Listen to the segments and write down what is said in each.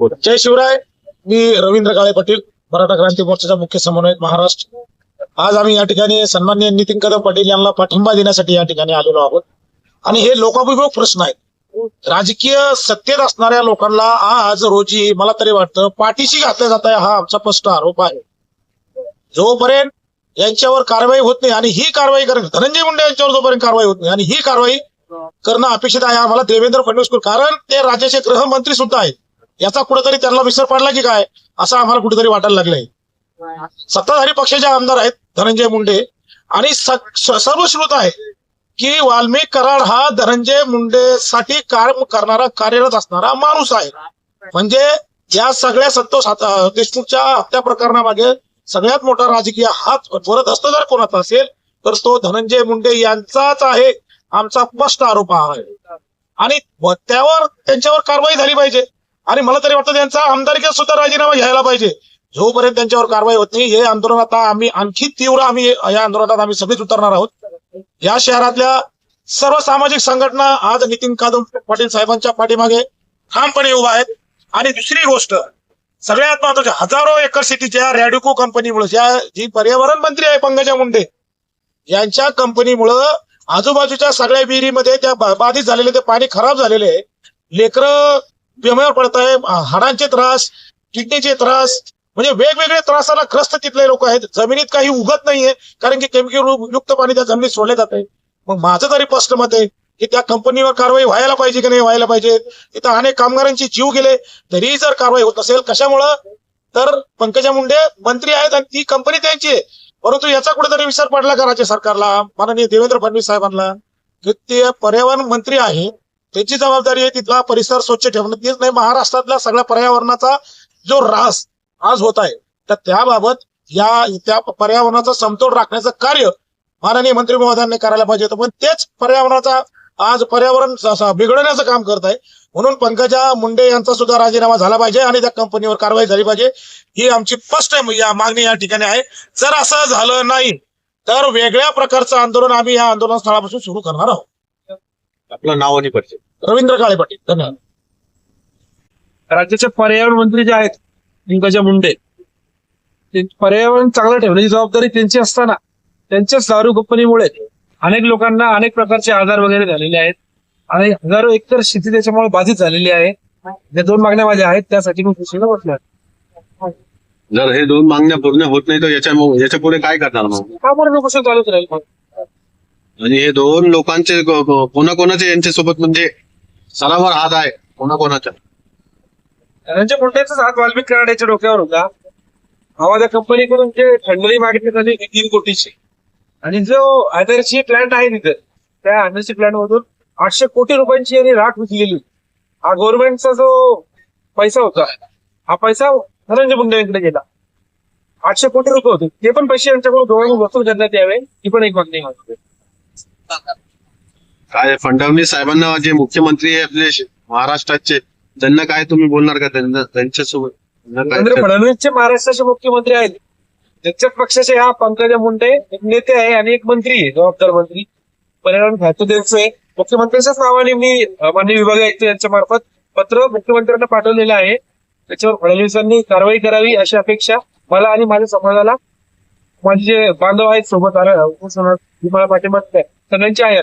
जय शिवराय. मी रवींद्र काळे पाटील मराठा क्रांती मोर्चाचा मुख्य समन्वयक महाराष्ट्र. आज आम्ही या ठिकाणी सन्माननीय नितीन कदम पाटील यांना पाठिंबा देण्यासाठी या ठिकाणी आलेलो आहोत. आणि हे लोकाभिमुख प्रश्न आहेत. राजकीय सत्तेत असणाऱ्या लोकांना आज रोजी मला तरी वाटतं पाठीशी घातलं जात आहे हा आमचा स्पष्ट आरोप आहे. जोपर्यंत यांच्यावर कारवाई होत नाही आणि ही कारवाई करणं धनंजय मुंडे यांच्यावर जोपर्यंत कारवाई होत नाही आणि ही कारवाई करणं अपेक्षित आहे आम्हाला देवेंद्र फडणवीस कारण ते राज्याचे गृहमंत्री सुद्धा आहेत. याचा कुठेतरी त्यांना विसर पडला की काय? असं आम्हाला कुठेतरी वाटायला लागलंय. सत्ताधारी पक्षाचे आमदार आहेत धनंजय मुंडे. आणि सर्व श्रोत आहे की वाल्मिक कराड हा धनंजय मुंडेसाठी काम करणारा कार्यरत असणारा माणूस आहे. म्हणजे या सगळ्या संतोष देशमुखच्या हत्या प्रकरणामागे सगळ्यात मोठा राजकीय हात परत असतो जर कोणाचा असेल तर तो धनंजय मुंडे यांचाच आहे. आमचा स्पष्ट आरोप हा आहे. आणि त्यावर त्यांच्यावर कारवाई झाली पाहिजे. आणि मला तरी वाटतं त्यांचा आमदारकीत सुद्धा राजीनामा घ्यायला पाहिजे. जोपर्यंत त्यांच्यावर कारवाई होत नाही हे आंदोलन आता आम्ही आणखी तीव्र आम्ही या आंदोलनात आम्ही सभेत उतरणार आहोत. या शहरातल्या सर्व सामाजिक संघटना आज नितीन कादम पाटील साहेबांच्या पाठीमागे ठामपणे उभा आहेत. आणि दुसरी गोष्ट सगळ्यात महत्वाची हजारो एकर शेतीच्या रॅडिको कंपनीमुळे ज्या जी पर्यावरण मंत्री आहे पंकजा मुंडे यांच्या कंपनीमुळं आजूबाजूच्या सगळ्या विहिरीमध्ये त्या बाधित झालेले ते पाणी खराब झालेले आहे. लेकरं बिमार पडत आहे. हाडांचे त्रास किडनीचे त्रास म्हणजे वेगवेगळे त्रासाला ग्रस्त तिथले लोक आहेत. जमिनीत काही उगत नाहीये कारण की केमिकल युक्त पाणी त्या जमिनीत सोडले जात आहे. मग माझं तरी स्पष्ट मत आहे की त्या कंपनीवर कारवाई व्हायला पाहिजे की नाही व्हायला पाहिजे? तिथं अनेक कामगारांची जीव गेले तरीही जर कारवाई होत नसेल कशामुळं? तर पंकजा मुंडे मंत्री आहेत आणि ती कंपनी त्यांची आहे. परंतु याचा कुठेतरी विसर पडला का राज्य सरकारला. माननीय देवेंद्र फडणवीस साहेबांना. की ते पर्यावरण मंत्री आहे त्याची जबाबदारी आहे तिथला परिसर स्वच्छ ठेवणं. तेच नाही महाराष्ट्रातल्या सगळ्या पर्यावरणाचा जो रास आज होत आहे तर त्याबाबत या त्या पर्यावरणाचा समतोल राखण्याचं कार्य माननीय मंत्री महोदयांनी करायला पाहिजे होतं. पण तेच पर्यावरणाचा आज पर्यावरण बिघडण्याचं बिघडवण्याचं काम करत आहे. म्हणून पंकजा मुंडे यांचा सुद्धा राजीनामा झाला पाहिजे आणि त्या कंपनीवर कारवाई झाली पाहिजे. ही आमची फर्स्ट या मागणी या ठिकाणी आहे. जर असं झालं नाही तर वेगळ्या प्रकारचं आंदोलन आम्ही या आंदोलन स्थळापासून सुरू करणार आहोत. आपलं नाव आणि परिचय. रवींद्र काळे पाटील धन्यवाद. राज्याचे पर्यावरण मंत्री जे आहेत पंकजा मुंडे ते पर्यावरण चांगलं ठेवण्याची जबाबदारी त्यांची असताना त्यांच्याच दारू कंपनीमुळे अनेक लोकांना अनेक प्रकारचे आजार वगैरे झालेले आहेत. आणि हजारो एकर शेती त्याच्यामुळे बाधित झालेली आहे. ज्या दोन मागण्या माझ्या आहेत त्यासाठी मी बसलो आहे. जर हे दोन मागण्या पूर्ण होत नाही तर याच्या याच्यापुढे काय करणार मग? का बरं उपोषण चालूच राहील मग? आणि हे दोन लोकांचे कोणाकोणाचे यांच्या सोबत यांच्यासोबत म्हणजे सरावर हात आहे कोणाकोणाच्या धनंजय मुंडेचाच हात वाल्मिक कराड्याच्या डोक्यावर होता. आवाजा कंपनीकडून जे थंडरी मागितली झाली ती तीन कोटीची. आणि जो आदर्शी प्लांट आहे तिथे त्या आदर्शी प्लांट मधून आठशे कोटी रुपयांची यांनी राख विकलेली हा गव्हर्नमेंटचा जो पैसा होता हा पैसा धनंजय मुंडे यांकडे गेला. आठशे कोटी रुपये होते. ते पण पैसे यांच्याकडून दोघांनी वसूल करण्यात यावे ही पण एक मागणी मागते काय फडणवीस साहेबांना जे मुख्यमंत्री आहे आपले महाराष्ट्राचे त्यांना काय तुम्ही बोलणार का त्यांना त्यांच्यासोबत? देवेंद्र फडणवीसचे महाराष्ट्राचे मुख्यमंत्री आहेत. त्यांच्याच पक्षाचे हा पंकजा मुंडे एक नेते आहे आणि एक मंत्री आहे जबाबदार मंत्री. पर्यावरण खातं त्यांचं आहे. मुख्यमंत्र्यांच्याच नावाने मी अं, माननीय विभाग आयुक्त यांच्या मार्फत पत्र मुख्यमंत्र्यांना पाठवलेलं आहे. त्याच्यावर फडणवीसांनी कारवाई करावी अशी अपेक्षा मला आणि माझ्या समाजाला. माझे जे बांधव आहेत सोबत आलं उपोषणात, मला पाठिंबा. सगळ्यांची आहे.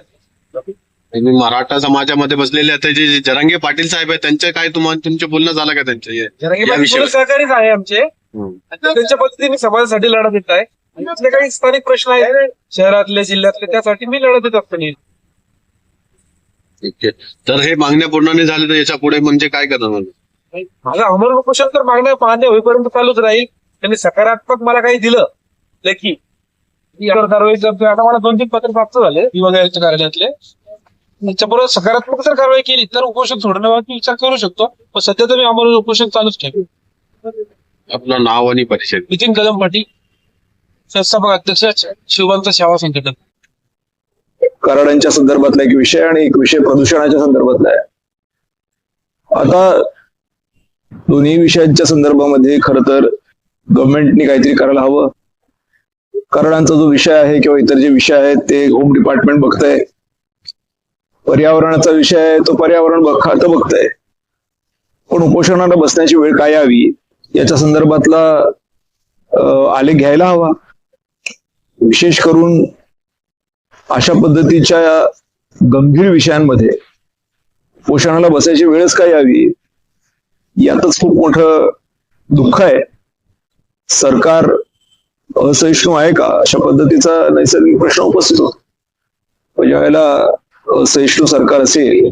तुम्ही मराठा समाजामध्ये बसलेले आता जे जे जरांगे पाटील साहेब आहेत त्यांचे काय तुम्हाला तुमचे बोलणं झालं का त्यांच्या या- जरांगे या पाटील विषयावर? सहकारीच आहे आमचे. हम्म. आणि ते त्यांच्या पद्धतीने समाजासाठी लढत देत आहे. आणि काही स्थानिक प्रश्न आहेत. शहरातले जिल्ह्यातले त्यासाठी मी लढत देत असतो. ठीक आहे. तर हे मागण्या पूर्ण नाही झाले तर याच्यापुढे म्हणजे काय करणार माझं अमर उपोषण तर मागण्या मान्य होईपर्यंत चालूच राहील. त्यांनी सकारात्मक मला काही दिलं लेखी. कारवाई करतोय. आता मला दोन तीन पत्र प्राप्त झाले विभाग आयुक्त कार्यालयातले. त्याच्याबरोबर सकारात्मक जर कारवाई केली तर उपोषण सोडण्याबाबत मी विचार करू शकतो. पण सध्या तर मी अमर उपोषण चालूच ठेवेन आपलं नाव आणि परिचय. नितीन कदम पाटील संस्थापक अध्यक्ष शिवबंत सेवा संघटना कराडांच्या संदर्भातला एक विषय आणि एक विषय प्रदूषणाच्या संदर्भातला आहे. आता दोन्ही विषयांच्या संदर्भामध्ये खर तर गव्हर्नमेंटने काहीतरी करायला हवं. कराडांचा जो विषय आहे किंवा इतर जे विषय आहेत ते होम डिपार्टमेंट बघतंय. पर्यावरणाचा विषय आहे तो पर्यावरण बघ खातं बघतंय. पण उपोषणाला बसण्याची वेळ काय यावी? याच्या संदर्भातला आलेख घ्यायला हवा. विशेष करून अशा पद्धतीच्या गंभीर विषयांमध्ये पोषणाला बसायची वेळच काय यावी? यातच खूप मोठं दुःख आहे. सरकार असहिष्णू आहे का अशा पद्धतीचा नैसर्गिक प्रश्न उपस्थित होतो. ज्या म्हणजे वेळेला असहिष्णू सरकार असेल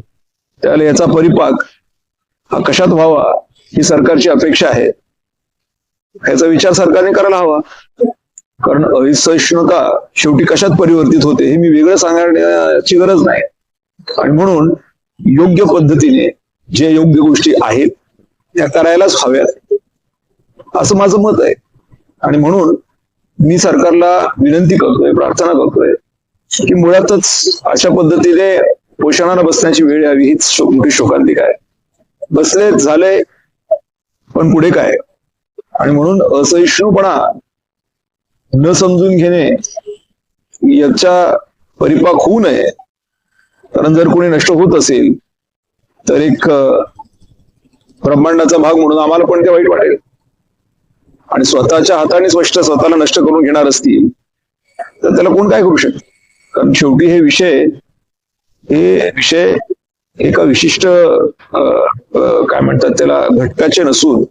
त्यावेळेला याचा परिपाक हा कशात व्हावा ही सरकारची अपेक्षा आहे. ह्याचा विचार सरकारने करायला हवा. कारण असहिष्णुता शेवटी कशात परिवर्तित होते हे मी वेगळं सांगण्याची गरज नाही. आणि म्हणून योग्य पद्धतीने जे योग्य गोष्टी आहेत त्या करायलाच हव्यात. असं माझं मत आहे. आणि म्हणून मी सरकारला विनंती करतोय प्रार्थना करतोय की मुळातच अशा पद्धतीने पोषणाला बसण्याची वेळ यावी हीच शो- मोठी शोकांतिका आहे. बसले झाले पण पुढे काय? आणि म्हणून असहिष्णुपणा न समजून घेणे याच्या परिपाक होऊ नये. कारण जर कोणी नष्ट होत असेल तर एक ब्रह्मांडाचा भाग म्हणून आम्हाला पण ते वाईट वाटेल. आणि स्वतःच्या हाताने स्पष्ट स्वतःला नष्ट करून घेणार असतील तर त्याला कोण काय करू शकत? कारण शेवटी हे विषय हे विषय एका विशिष्ट काय म्हणतात त्याला घटकाचे नसून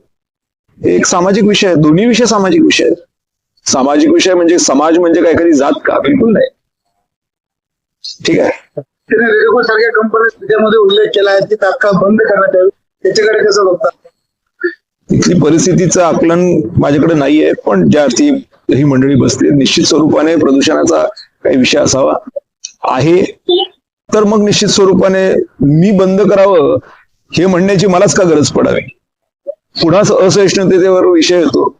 हे एक सामाजिक विषय आहे. दोन्ही विषय सामाजिक विषय आहेत. सामाजिक विषय म्हणजे समाज म्हणजे काय एखादी जात का? बिलकुल नाही. ठीक आहे. सारख्या कंपन्या त्याच्यामध्ये उल्लेख केला आहे. ती तात्काळ बंद करण्यात यावी. त्याच्याकडे कसं बघतात इथली परिस्थितीचं आकलन माझ्याकडे नाहीये पण ज्या अर्थी ही मंडळी बसते निश्चित स्वरूपाने प्रदूषणाचा काही विषय असावा. आहे. तर मग निश्चित स्वरूपाने मी बंद करावं हे म्हणण्याची मलाच का गरज पडावी? पुन्हा असहिष्णुतेवर विषय येतो.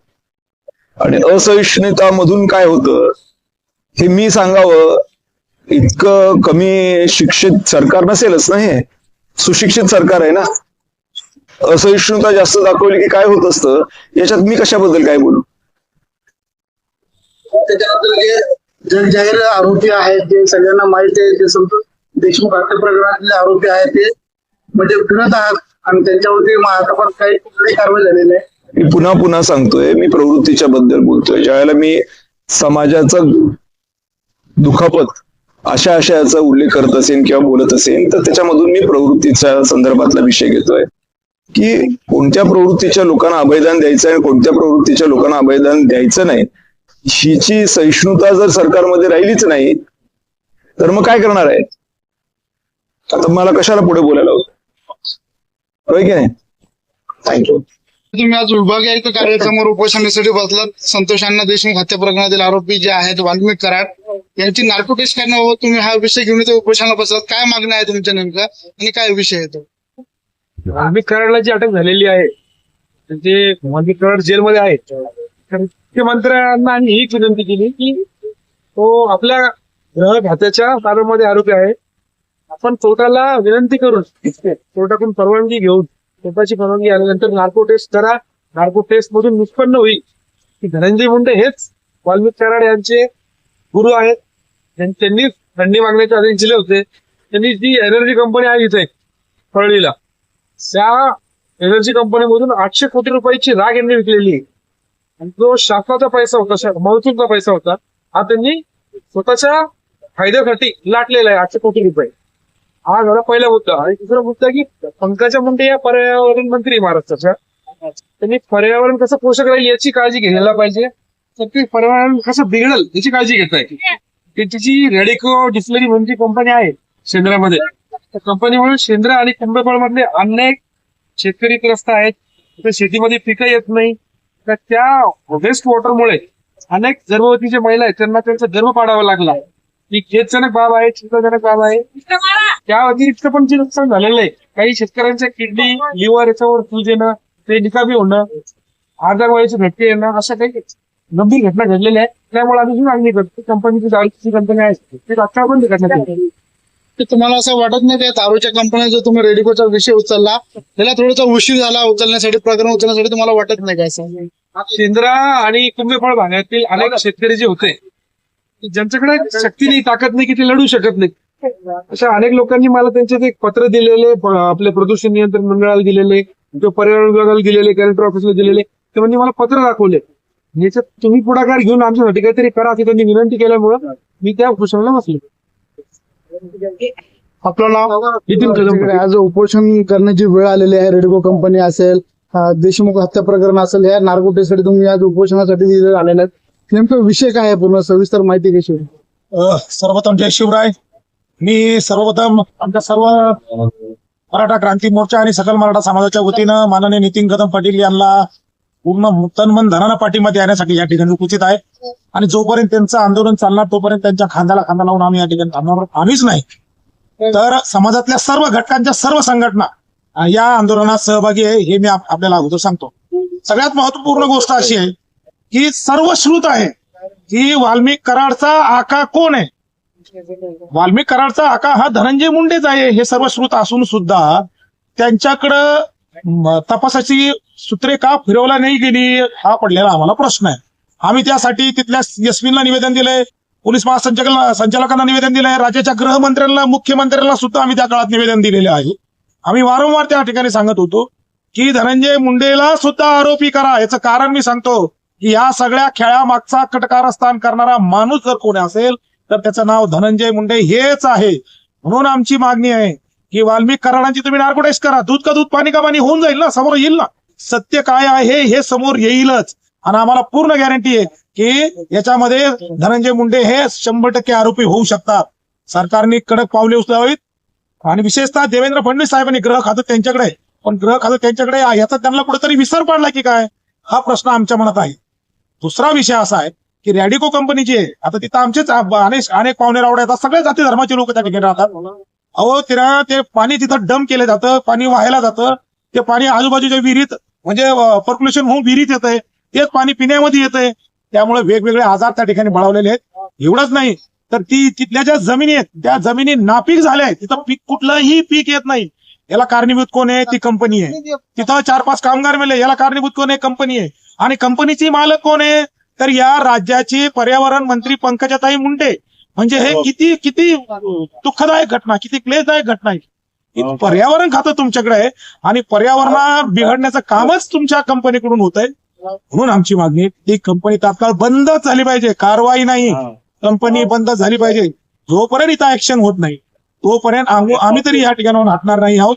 आणि असहिष्णुता मधून काय होतं हे मी सांगावं इतकं कमी शिक्षित सरकार नसेलच ना हे? सुशिक्षित सरकार आहे ना? असहिष्णुता जास्त दाखवली की काय होत असतं? याच्यात मी कशाबद्दल काय बोलू? त्याच्यानंतर जे जगजाहीर आरोपी आहेत जे सगळ्यांना माहिती आहे जे संतोष देशमुख हत्या प्रकरणातले आरोपी आहेत ते म्हणजे फिरत आहात आणि त्यांच्यावरती मग आता पण काही कुठलीही कारवाई झालेली नाही मी पुन्हा पुन्हा सांगतोय मी प्रवृत्तीच्या बद्दल बोलतोय. ज्यावेळेला मी समाजाचं दुखापत अशा आशयाचा उल्लेख करत असेल किंवा बोलत असेल तर त्याच्यामधून मी प्रवृत्तीच्या संदर्भातला विषय घेतोय. की कोणत्या प्रवृत्तीच्या लोकांना अभयदान द्यायचं आहे आणि कोणत्या प्रवृत्तीच्या लोकांना अभयदान द्यायचं नाही? हिची सहिष्णुता जर सरकारमध्ये राहिलीच नाही तर मग काय करणार आहे? आता मला कशाला पुढे बोलायला होतं? होय की नाही? थँक्यू तुम्ही आज विभागीय आयुक्त कार्यालयासमोर उपोषणासाठी बसलात. संतोष अण्णा देशमुख हत्या प्रकरणातील आरोपी जे आहेत वाल्मिक कराड यांची नार्को टेस्ट करण्याबाबत तुम्ही हा विषय घेऊन उपोषणाला बसलात. काय मागणं आहे तुमच्या नेमका आणि काय विषय आहे तो? वाल्मिक कराडला जी अटक झालेली आहे ते वाल्मिक कराड जेलमध्ये आहेत तर मुख्यमंत्र्यांना आम्ही हीच विनंती केली की तो आपल्या ग्रह खात्याच्या ताब्यामध्ये आरोपी आहे. आपण कोर्टाला विनंती करून कोर्टाकडून परवानगी घेऊन कोर्टाची परवानगी आल्यानंतर नार्को टेस्ट करा. नार्को टेस्ट मधून निष्पन्न होईल. की धनंजय मुंडे हेच वाल्मिक कराड यांचे गुरु आहेत. त्यांनीच त्यांनी थंडी मागण्याचे आदेश दिले होते. त्यांनी जी एनर्जी कंपनी आहे इथे परळीला त्या एनर्जी कंपनीमधून आठशे कोटी रुपयाची राग यांनी विकलेली आहे. आणि जो शासनाचा पैसा होता महसूलचा पैसा होता. हा त्यांनी स्वतःच्या फायद्यासाठी लाटलेला आहे आठशे कोटी रुपये. हा झाला पहिला मुद्दा. आणि दुसरा मुद्दा की पंकजा मुंडे या पर्यावरण मंत्री महाराष्ट्राच्या. त्यांनी पर्यावरण कसं पोषक राहील याची काळजी घ्यायला पाहिजे. तर ते पर्यावरण कसं बिघडल याची काळजी घेत आहे की तिची रेडिको डिस्लरी म्हणजे कंपनी आहे शेंद्रामध्ये. त्या कंपनीमुळे शेंद्र आणि कुंभफळ मधले अनेक शेतकरी त्रस्त आहेत. तिथे शेतीमध्ये पिकं येत नाही. तर त्या वेस्ट वॉटरमुळे अनेक गर्भवती जे महिला आहेत. त्यांना त्यांचा गर्भ पाडावा लागला. ही खेदजनक बाब आहे चिंताजनक बाब आहे. त्या व्यतिरिक्त पण जे नुकसान झालेलं आहे काही शेतकऱ्यांच्या किडनी लिव्हर याच्यावर सूज येणं ते निकामी होणं आजार व्हायचे झटके येणं अशा काही गंभीर घटना घडलेल्या आहेत. त्यामुळे आम्ही ही मागणी करतो कंपनीची जाळीची कंपनी आहे. ते तात्काळ बंद करण्यात तर तुम्हाला असं वाटत नाही त्या दारूच्या कंपन्या जो तुम्ही रेडिकोचा विषय उचलला? त्याला थोडासा उशीर झाला उचलण्यासाठी प्रकरण उचलण्यासाठी तुम्हाला वाटत नाही का असं? शेंद्रा आणि कुंभफळ भागातील अनेक शेतकरी जे होते ज्यांच्याकडे शक्ती नाही ताकद नाही की ते लढू शकत नाही. अशा अनेक लोकांनी मला त्यांचे ते पत्र दिलेले आपले प्रदूषण नियंत्रण मंडळाला दिलेले जो पर्यावरण विभागाला दिलेले कलेक्टर ऑफिसला दिलेले ते म्हणजे मला पत्र दाखवले. याच्यात तुम्ही पुढाकार घेऊन आमच्यासाठी काहीतरी करा अशी त्यांनी विनंती केल्यामुळं मी त्या उपोषणाला बसलो. आपलं नाव? नितीन कदम पाटील. आज उपोषण करण्याची वेळ आलेली आहे. रेडको कंपनी असेल देशमुख हत्या प्रकरण असेल या नार्कोटेसाठी तुम्ही आज उपोषणासाठी तिथे आलेले आहेत. नेमकं विषय काय आहे पूर्ण? सविस्तर माहिती कशी सर्वप्रथम जय शिवराय. मी सर्वप्रथम आमच्या सर्व मराठा क्रांती मोर्चा आणि सकल मराठा समाजाच्या वतीनं माननीय नितीन कदम पाटील यांना पूर्ण तन मन धनानं पाठिंबा देण्यासाठी या ठिकाणी उपस्थित आहे. आणि जोपर्यंत त्यांचं आंदोलन चालणार तोपर्यंत त्यांच्या खांद्याला खांदा लावून आम्ही या ठिकाणी थांबणार. आम्हीच नाही. तर समाजातल्या सर्व घटकांच्या सर्व संघटना या आंदोलनात सहभागी आहे हे मी आपल्याला अगोदर सांगतो. सगळ्यात महत्त्वपूर्ण गोष्ट अशी आहे की सर्व श्रुत आहे की वाल्मिक कराडचा आका कोण आहे? वाल्मिक कराडचा आका हा धनंजय मुंडेच आहे हे सर्व श्रुत असून सुद्धा त्यांच्याकडं तपासाची सूत्रे का फिरवला नाही गेली हा पडलेला आम्हाला प्रश्न आहे. आम्ही त्यासाठी तिथल्या एसपीला निवेदन दिलंय पोलीस महासंचालकांना संचालकांना निवेदन दिलंय राज्याच्या गृहमंत्र्यांना मुख्यमंत्र्यांना सुद्धा आम्ही त्या काळात निवेदन दिलेले आहे. आम्ही वारंवार त्या ठिकाणी सांगत होतो की धनंजय मुंडेला सुद्धा आरोपी करा. याचं कारण मी सांगतो की या सगळ्या खेळामागचा कटकारस्थान करणारा माणूस जर कोणी असेल तर त्याचं नाव धनंजय मुंडे हेच आहे. म्हणून आमची मागणी आहे की वाल्मिक कराडांची तुम्ही नार्कोटाईज करा. दूध का दूध पाणी का पाणी होऊन जाईल ना समोर येईल ना. सत्य काय आहे हे समोर येईलच. आणि आम्हाला पूर्ण गॅरंटी आहे की याच्यामध्ये धनंजय मुंडे हे शंभर टक्के आरोपी होऊ शकतात. सरकारने कडक पावले उचलावीत. आणि विशेषतः देवेंद्र फडणवीस साहेबांनी ग्रह खातं त्यांच्याकडे. पण ग्रह खातं त्यांच्याकडे याचा त्यांना कुठेतरी विसर पडला की काय? हा प्रश्न आमच्या मनात आहे. दुसरा विषय असा आहे की रॅडिको कंपनीची आहे आता तिथं आमचेच अनेक अनेक पाहुणे रावडे येतात सगळ्या जाती धर्माचे लोक त्या ठिकाणी राहतात. अहो तिला ते पाणी तिथं डंप केलं जातं पाणी वाहायला जातं. ते पाणी आजूबाजूच्या विहिरीत म्हणजे पर्क्युलेशन होऊन विहिरीत येतंय. तेच पाणी पिण्यामध्ये येतंय. त्यामुळे वेगवेगळे आजार त्या ठिकाणी बळावलेले आहेत. एवढंच नाही तर ती तिथल्या ज्या जमिनी आहेत त्या जमिनी नापीक झाल्या आहेत. तिथं पीक कुठलंही पीक येत नाही. याला कारणीभूत कोण आहे? ती कंपनी आहे. तिथं चार पाच कामगार मिळले याला कारणीभूत कोण आहे? कंपनी आहे. आणि कंपनीची मालक कोण आहे? तर या राज्याचे पर्यावरण मंत्री पंकजाताई मुंडे. म्हणजे हे किती किती दुःखदायक घटना किती क्लेशदायक घटना आहे. की पर्यावरण खातं तुमच्याकडे आहे आणि पर्यावरणा बिघडण्याचं कामच तुमच्या कंपनीकडून होत आहे. म्हणून आमची मागणी आहे, ती कंपनी तात्काळ बंदच झाली पाहिजे. कारवाई नाही. कंपनी बंद झाली पाहिजे. जोपर्यंत इथं ऍक्शन होत नाही तोपर्यंत आम्ही आम्ही तरी या ठिकाणाहून हटणार नाही आहोत.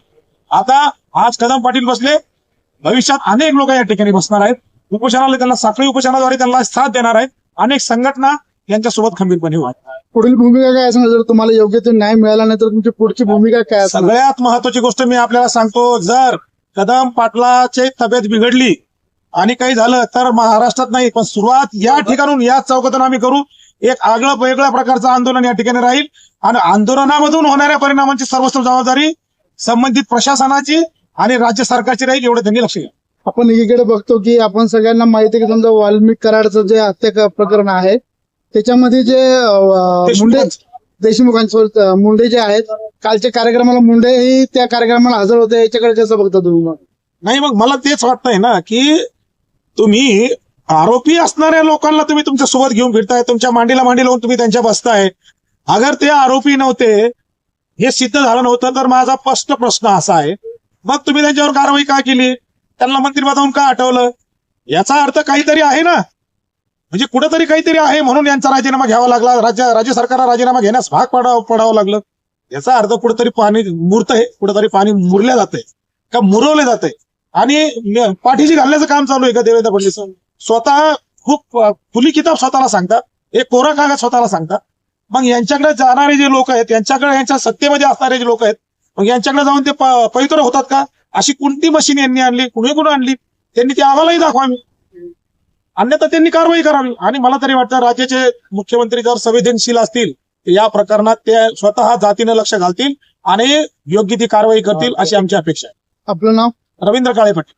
आता आज कदम पाटील बसले. भविष्यात अनेक लोक या ठिकाणी बसणार आहेत. उपोषणाला त्यांना साखळी उपोषणाद्वारे त्यांना साथ देणार आहेत. अनेक संघटना यांच्यासोबत खंबीरपणे. पुढील भूमिका काय असेल जर तुम्हाला योग्य ते न्याय मिळाला नाही तर तुमची पुढची भूमिका काय सगळ्यात महत्वाची गोष्ट मी आपल्याला सांगतो जर कदम पाटलाची तब्येत बिघडली आणि काही झालं तर महाराष्ट्रात नाही पण सुरुवात या ठिकाणून याच चौकातून आम्ही करू. एक आगळं वेगळ्या प्रकारचं आंदोलन या ठिकाणी राहील आणि आंदोलनामधून होणाऱ्या परिणामांची सर्वस्व जबाबदारी संबंधित प्रशासनाची आणि राज्य सरकारची राहील एवढं त्यांनी लक्ष घ्या आपण एकीकडे बघतो की आपण सगळ्यांना माहिती आहे की समजा वाल्मिक कराडचं जे हत्या प्रकरण आहे त्याच्यामध्ये जे अं, मुंडे देशमुखांसोबत अं, मुंडे जे आहेत कालच्या कार्यक्रमाला मुंडे ही त्या कार्यक्रमाला हजर होते याच्याकडे कसं बघता तुम्ही मग? नाही मग मला तेच वाटतंय ना की तुम्ही आरोपी असणाऱ्या लोकांना तुम्ही तुमच्यासोबत घेऊन फिरताय तुमच्या मांडीला मांडी लावून तुम्ही त्यांच्या बसताय. अगर ते आरोपी नव्हते हे सिद्ध झालं नव्हतं तर माझा स्पष्ट प्रश्न असा आहे मग तुम्ही त्यांच्यावर कारवाई का केली? त्यांना मंत्रिपदावरून का हटवलं? याचा अर्थ काहीतरी आहे ना. म्हणजे कुठेतरी काहीतरी आहे म्हणून यांचा राजीनामा घ्यावा लागला. राज्य राज्य सरकारला राजीनामा घेण्यास भाग पडावं पडावं लागलं. याचा अर्थ कुठेतरी पाणी मुरतंय कुठेतरी पाणी मुरले जातंय का मुरवले जाते आणि पाठीशी घालण्याचं काम चालू आहे का देवेंद्र फडणवीस? स्वतः खूप खुली किताब स्वतःला सांगतात एक कोरा कागद स्वतःला सांगतात. मग यांच्याकडे जाणारे जे लोक आहेत यांच्याकडे यांच्या सत्तेमध्ये असणारे जे लोक आहेत मग यांच्याकडे जाऊन ते प- पवित्र होतात का? अशी कोणती मशीन यांनी आणली? कुणी कुणी आणली? त्यांनी ती आम्हालाही दाखवावी अन्यथा त्यांनी कारवाई करावी. आणि मला तरी वाटतं राज्याचे मुख्यमंत्री जर संवेदनशील असतील तर या प्रकरणात ते स्वतः जातीनं लक्ष घालतील आणि योग्य ती कारवाई करतील अशी आमची अपेक्षा आहे. आपलं नाव? रवींद्र काळे पाटील.